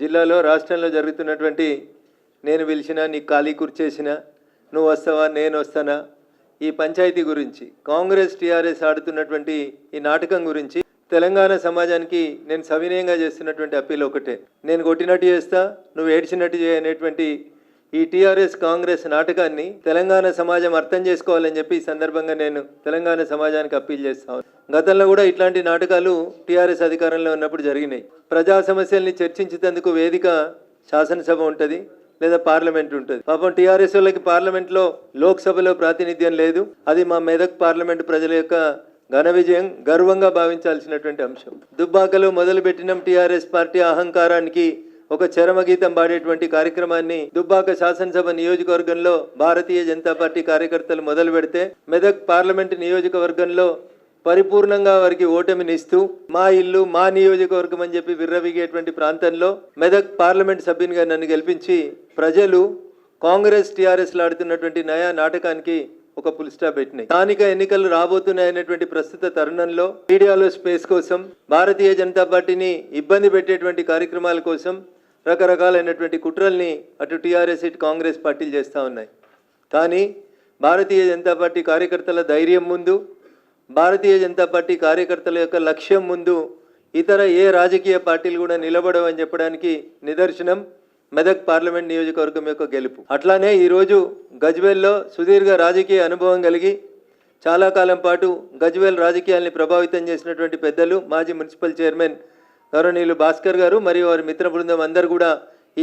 జిల్లాలో రాష్ట్రంలో జరుగుతున్నటువంటి నేను పిలిచినా నీకు ఖాళీ కుర్చేసిన నువ్వు వస్తావా నేను వస్తానా ఈ పంచాయతీ గురించి కాంగ్రెస్ టీఆర్ఎస్ ఆడుతున్నటువంటి ఈ నాటకం గురించి తెలంగాణ సమాజానికి నేను సవినయంగా చేస్తున్నటువంటి అప్పీల్ ఒకటే. నేను కొట్టినట్టు చేస్తా నువ్వు ఏడ్చినట్టు చేయనేటువంటి ఈ టీఆర్ఎస్ కాంగ్రెస్ నాటకాన్ని తెలంగాణ సమాజం అర్థం చేసుకోవాలని చెప్పి ఈ సందర్భంగా నేను తెలంగాణ సమాజానికి అప్పీల్ చేస్తాను గతంలో కూడా ఇట్లాంటి నాటకాలు టీఆర్ఎస్ అధికారంలో ఉన్నప్పుడు జరిగినాయి. ప్రజా సమస్యల్ని చర్చించేందుకు వేదిక శాసనసభ ఉంటుంది లేదా పార్లమెంట్ ఉంటుంది. పాపం టీఆర్ఎస్ వాళ్ళకి పార్లమెంట్లో లోక్సభలో ప్రాతినిధ్యం లేదు. అది మా మెదక్ పార్లమెంట్ ప్రజల యొక్క ఘన విజయం గర్వంగా భావించాల్సినటువంటి అంశం. దుబ్బాకలో మొదలుపెట్టిన టీఆర్ఎస్ పార్టీ అహంకారానికి ఒక చరమగీతం పాడేటువంటి కార్యక్రమాన్ని దుబ్బాక శాసనసభ నియోజకవర్గంలో భారతీయ జనతా పార్టీ కార్యకర్తలు మొదలు పెడితే మెదక్ పార్లమెంటు నియోజకవర్గంలో పరిపూర్ణంగా వారికి ఓటమినిస్తూ మా ఇల్లు మా నియోజకవర్గం అని చెప్పి విర్రవిగేటువంటి ప్రాంతంలో మెదక్ పార్లమెంట్ సభ్యునిగా నన్ను గెలిపించి ప్రజలు కాంగ్రెస్ టీఆర్ఎస్ ఆడుతున్నటువంటి నయా నాటకానికి ఒక పుల్ పెట్టినాయి. స్థానిక ఎన్నికలు రాబోతున్నాయనేటువంటి ప్రస్తుత తరుణంలో మీడియాలో స్పేస్ కోసం భారతీయ జనతా పార్టీని ఇబ్బంది పెట్టేటువంటి కార్యక్రమాల కోసం రకరకాలైనటువంటి కుట్రల్ని అటు టీఆర్ఎస్ ఇటు కాంగ్రెస్ పార్టీలు చేస్తూ ఉన్నాయి. కానీ భారతీయ జనతా పార్టీ కార్యకర్తల ధైర్యం ముందు భారతీయ జనతా పార్టీ కార్యకర్తల యొక్క లక్ష్యం ముందు ఇతర ఏ రాజకీయ పార్టీలు కూడా నిలబడవని చెప్పడానికి నిదర్శనం మెదక్ పార్లమెంట్ నియోజకవర్గం యొక్క గెలుపు. అట్లానే ఈరోజు గజ్వేల్లో సుదీర్ఘ రాజకీయ అనుభవం కలిగి చాలా కాలం పాటు గజ్వేల్ రాజకీయాల్ని ప్రభావితం చేసినటువంటి పెద్దలు మాజీ మున్సిపల్ చైర్మన్ గౌరవనీయులు భాస్కర్ గారు మరియు వారి మిత్ర బృందం అందరు కూడా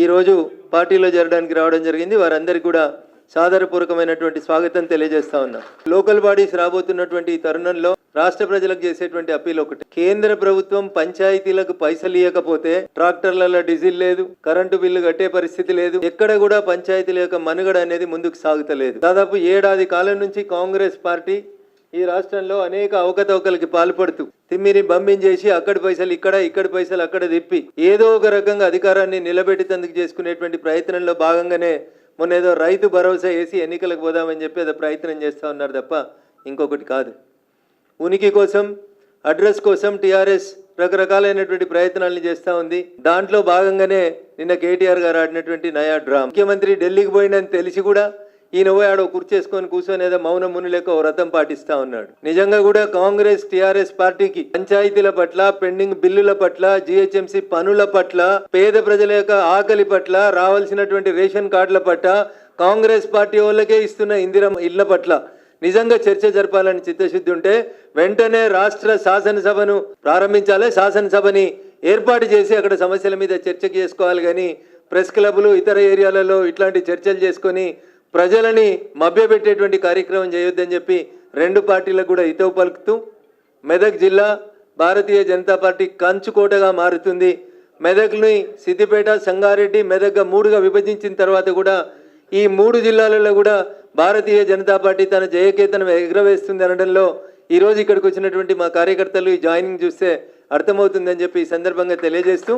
ఈరోజు పార్టీలో చేరడానికి రావడం జరిగింది. వారందరికీ కూడా సాదరపూర్వకమైనటువంటి స్వాగతం తెలియజేస్తా ఉన్నాం. లోకల్ బాడీస్ రాబోతున్నటువంటి ఈ తరుణంలో రాష్ట్ర ప్రజలకు చేసేటువంటి అప్పీల్ ఒకటి. కేంద్ర ప్రభుత్వం పంచాయతీలకు పైసలు ఇవ్వకపోతే ట్రాక్టర్లలో డీజిల్ లేదు కరెంటు బిల్లు కట్టే పరిస్థితి లేదు ఎక్కడ కూడా పంచాయతీల యొక్క మనుగడ అనేది ముందుకు సాగుతలేదు. దాదాపు ఏడాది కాలం నుంచి కాంగ్రెస్ పార్టీ ఈ రాష్ట్రంలో అనేక అవకతవకలకి పాల్పడుతూ తిమ్మిని బంబించేసి అక్కడి పైసలు ఇక్కడ ఇక్కడి పైసలు అక్కడ తిప్పి ఏదో ఒక రకంగా అధికారాన్ని నిలబెట్టేందుకు చేసుకునేటువంటి ప్రయత్నంలో భాగంగానే మొన్న ఏదో రైతు భరోసా వేసి ఎన్నికలకు పోదామని చెప్పి ఏదో ప్రయత్నం చేస్తూ ఉన్నారు తప్ప ఇంకొకటి కాదు. ఉనికి కోసం అడ్రస్ కోసం టీఆర్ఎస్ రకరకాలైనటువంటి ప్రయత్నాలను చేస్తూ ఉంది. దాంట్లో భాగంగానే నిన్న కేటీఆర్ గారు ఆడినటువంటి నయా డ్రామ్. ముఖ్యమంత్రి ఢిల్లీకి పోయిందని తెలిసి కూడా ఈయన పోయి ఆడ కుర్చేసుకొని కూర్చొని ఏదో మౌన ముని లేక ఓ వ్రతం పాటిస్తా ఉన్నాడు. నిజంగా కూడా కాంగ్రెస్ టీఆర్ఎస్ పార్టీకి పంచాయతీల పట్ల పెండింగ్ బిల్లుల పట్ల జిహెచ్ఎంసీ పనుల పట్ల పేద ప్రజల యొక్క ఆకలి పట్ల రావాల్సినటువంటి రేషన్ కార్డుల పట్ల కాంగ్రెస్ పార్టీ వాళ్ళకే ఇస్తున్న ఇందిరం ఇళ్ళ పట్ల నిజంగా చర్చ జరపాలని చిత్తశుద్ధి ఉంటే వెంటనే రాష్ట్ర శాసనసభను ప్రారంభించాలి. శాసనసభని ఏర్పాటు చేసి అక్కడ సమస్యల మీద చర్చ చేసుకోవాలి కానీ ప్రెస్ క్లబ్లు ఇతర ఏరియాలలో ఇట్లాంటి చర్చలు చేసుకొని ప్రజలని మభ్యపెట్టేటువంటి కార్యక్రమం చేయొద్దని చెప్పి రెండు పార్టీలకు కూడా హితవు పలుకుతూ మెదక్ జిల్లా భారతీయ జనతా పార్టీ కంచుకోటగా మారుతుంది. మెదక్ని సిద్దిపేట సంగారెడ్డి మెదక్గా మూడుగా విభజించిన తర్వాత కూడా ఈ మూడు జిల్లాలలో కూడా భారతీయ జనతా పార్టీ తన జయకేతనం ఎగరవేస్తుంది అనడంలో ఈరోజు ఇక్కడికి వచ్చినటువంటి మా కార్యకర్తలు ఈ జాయినింగ్ చూస్తే అర్థమవుతుందని చెప్పి ఈ సందర్భంగా తెలియజేస్తూ